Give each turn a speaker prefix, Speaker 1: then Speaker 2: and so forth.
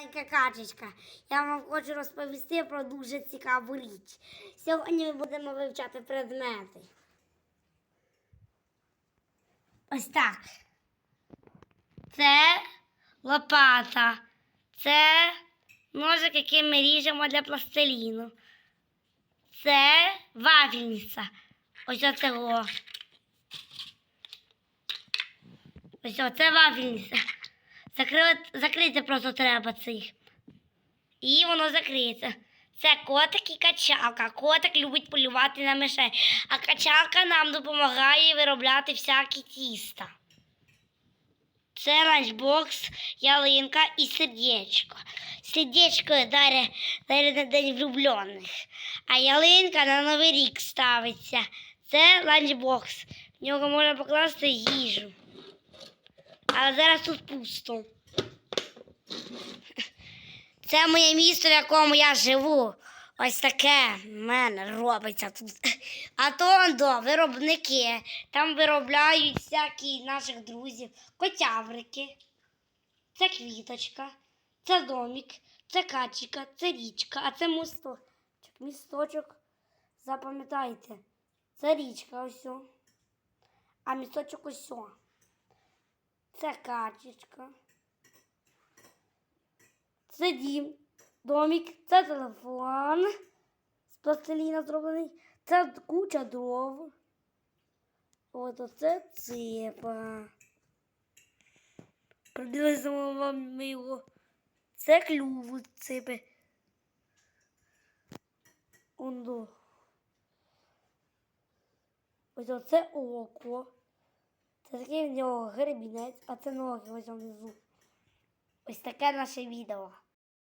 Speaker 1: Маленька качечка, я вам хочу розповісти про дуже цікаву річ. Сьогодні ми будемо вивчати предмети. Ось так. Це лопата. Це ножик, який ми ріжемо для пластиліну. Це вафельниця. Ось оцього. Ось оце вафельниця. Закрити, закрити просто треба цих. І воно закриється. Це котик і качалка. Котик любить полювати на мишей, а качалка нам допомагає виробляти всякі тіста. Це ланчбокс, ялинка і сердечко. Сердечко дарить, дарить на день влюблених, а ялинка на Новий рік ставиться. Це ланчбокс. В нього можна покласти їжу. Але зараз тут пусто. Це моє місто, в якому я живу. Ось таке в мене робиться тут. А то до виробники. Там виробляють всякі наших друзів, котяврики. Це квіточка, це домик, це качика, це річка, а це мосточок. Місточок. Запам'ятайте, це річка ось. А місточок ось. Це качечка. Це дім, домик, це телефон з пластиліна зроблений. Це куча дров. От оце ципа. Приділимо вам його. Це клюв ципи. Ондо. Ось оце око. Це такий в нього гребінець, а це ноги ось внизу. Ось таке наше відео.